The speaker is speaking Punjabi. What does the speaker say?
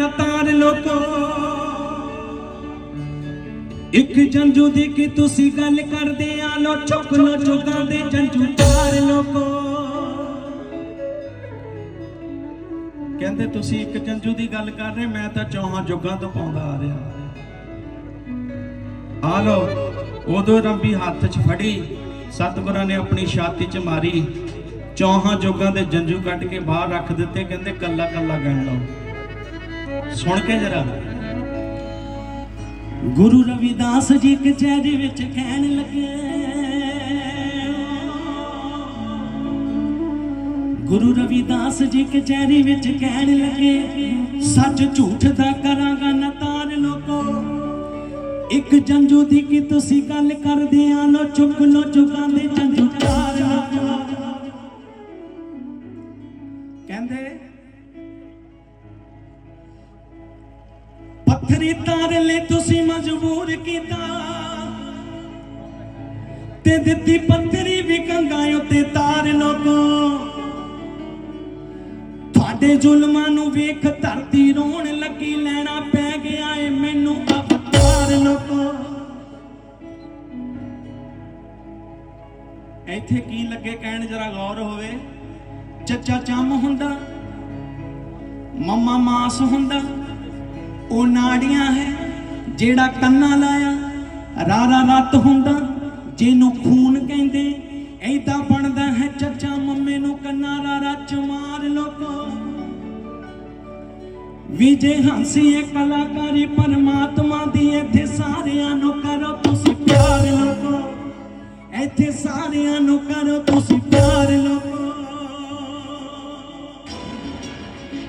ਨਾ ਤਾਰ ਲੋਕੋ। ਇੱਕ ਜੰਜੂ ਦੀ ਕੀ ਤੁਸੀਂ ਗੱਲ ਕਰਦੇ ਆ, ਲੋ ਚੁੱਕ ਲੋ ਚੁੱਕਾਂ ਦੇ ਜੰਜੂ ਚਾਰ ਲੋਕੋ। ਕਹਿੰਦੇ ਤੁਸੀਂ ਇੱਕ ਜੰਜੂ ਦੀ ਗੱਲ ਕਰ ਰਹੇ, ਮੈਂ ਤਾਂ ਚੌਹਾਂ ਜੁਗਾਂ ਤੋਂ ਪਾਉਂਦਾ ਆ ਰਿਹਾ। ਆ ਲੋ, ਉਦੋਂ ਰੰਬੀ ਹੱਥ 'ਚ ਫੜੀ, ਸਤਿਗੁਰਾਂ ਨੇ ਆਪਣੀ ਛਾਤੀ 'ਚ ਮਾਰੀ। ਚੌਹਾਂ ਜੋਗਾਂ ਦੇ ਜੰਜੂ ਕੱਢ ਕੇ ਬਾਹਰ ਰੱਖ ਦਿੱਤੇ, ਕਹਿੰਦੇ ਕੱਲਾ ਕੱਲਾ ਗਣ ਲਓ। ਸੁਣ ਕੇ ਜਰਾ। ਗੁਰੂ ਰਵਿਦਾਸ ਜੀ ਕਚਹਿਰੀ ਵਿੱਚ ਕਹਿਣ ਲੱਗੇ, ਗੁਰੂ ਰਵਿਦਾਸ ਜੀ ਕਚਹਿਰੀ ਵਿੱਚ ਕਹਿਣ ਲੱਗੇ, ਸੱਚ ਝੂਠ ਦਾ ਕਰਾਂਗਾ ਨਾ ਤਾਰ ਲੋਕੋ। ਇੱਕ ਜੰਜੂ ਦੀ ਕੀ ਤੁਸੀਂ ਗੱਲ ਕਰਦੇ ਆ, ਲੋ ਚੁੱਕ, ਲੋ ਚੁਕਾਂ ਦੇ ਜੰਜੂ ਤਾਰ ਲੋਕੋ। ਕਹਿੰਦੇ ਪੱਥਰੀ ਤਾਰ ਲੈ ਤੁਸੀਂ ਮਜਬੂਰ ਕੀਤਾ। ਤੇ ਦਿੱਤੀ ਪੱਥਰੀ ਵੀ ਕੰਗਾ ਉੱਤੇ ਤਾਰ ਲੋਕੋ ਤੁਹਾਡੇ ਜ਼ੁਲਮਾਂ ਨੂੰ ਵੇਖ ਧਰਤੀ ਰੋਣ ਲੱਗੀ, ਲੈਣਾ ਪੈ ਗਿਆ ਏ ਮੈਨੂੰ ਅਵਤਾਰ ਲੋਕੋ ਇੱਥੇ ਕੀ ਲੱਗੇ ਕਹਿਣ, ਜਰਾ ਗੌਰ ਹੋਵੇ। ਚੱਚਾ ਚੰਮ ਹੁੰਦਾ, ਮੰਮਾ ਮਾਸ ਹੁੰਦਾ ਉਹ ਨਾੜੀਆਂ ਹੈ ਜਿਹੜਾ ਕੰਨਾਂ ਲਾਇਆ। ਰਾਰਾ ਰੱਤ ਹੁੰਦਾ, ਜਿਹਨੂੰ ਖੂਨ ਕਹਿੰਦੇ। ਐਦਾਂ ਬਣਦਾ ਹੈ ਚੱਚਾ ਮੰਮੇ ਨੂੰ ਕੰਨਾਂ ਰਾਰਾ ਚਮਾਰ ਲੋਕੋ। ਵਿਜੇ ਹੰਸੀਏ ਕਲਾਕਾਰੀ ਪਰਮਾਤਮਾ ਦੀ, ਇੱਥੇ ਸਾਰਿਆਂ ਨੂੰ ਕਰੋ ਤੁਸੀਂ ਪਿਆਰ ਲੋਕੋ। ਇੱਥੇ ਸਾਰਿਆਂ ਨੂੰ ਕਰੋ ਤੁਸੀਂ ਪਿਆਰ ਲੋਕੋ।